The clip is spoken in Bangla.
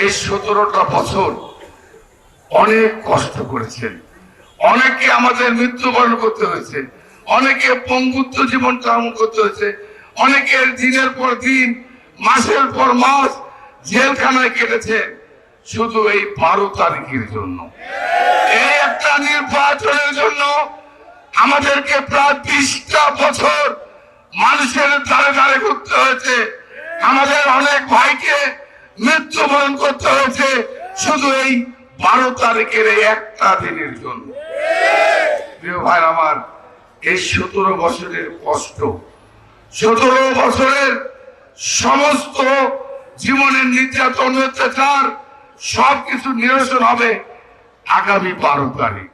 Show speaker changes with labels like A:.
A: এই সতেরোটা বছর অনেক কষ্ট করেছেন। অনেকে আমাদের মৃত্যুবরণ করতে হয়েছে। অনেকে পঙ্গুত্ব জীবন কামন করতে হয়েছে। অনেকের দিনের পর দিন, মাসের পর মাস জেলখানায় কেটেছে। শুধু এই বারো তারিখের জন্য। এই একটা নির্বাচনের জন্য আমাদেরকে প্রায় বিশটা বছর মানুষের ধারে ধারে করতে হয়েছে। আমাদের অনেক ভাইকে মৃত্যুবরণ করতে হয়েছে শুধু এই বারো তারিখের এই একটা দিনের জন্য। ভাই আমার, এই সতেরো বছরের কষ্ট, সতেরো বছরের সমস্ত জীবনের নির্যাতন, অত্যাচার, সবকিছু নিরসন হবে আগামী বারো তারিখ।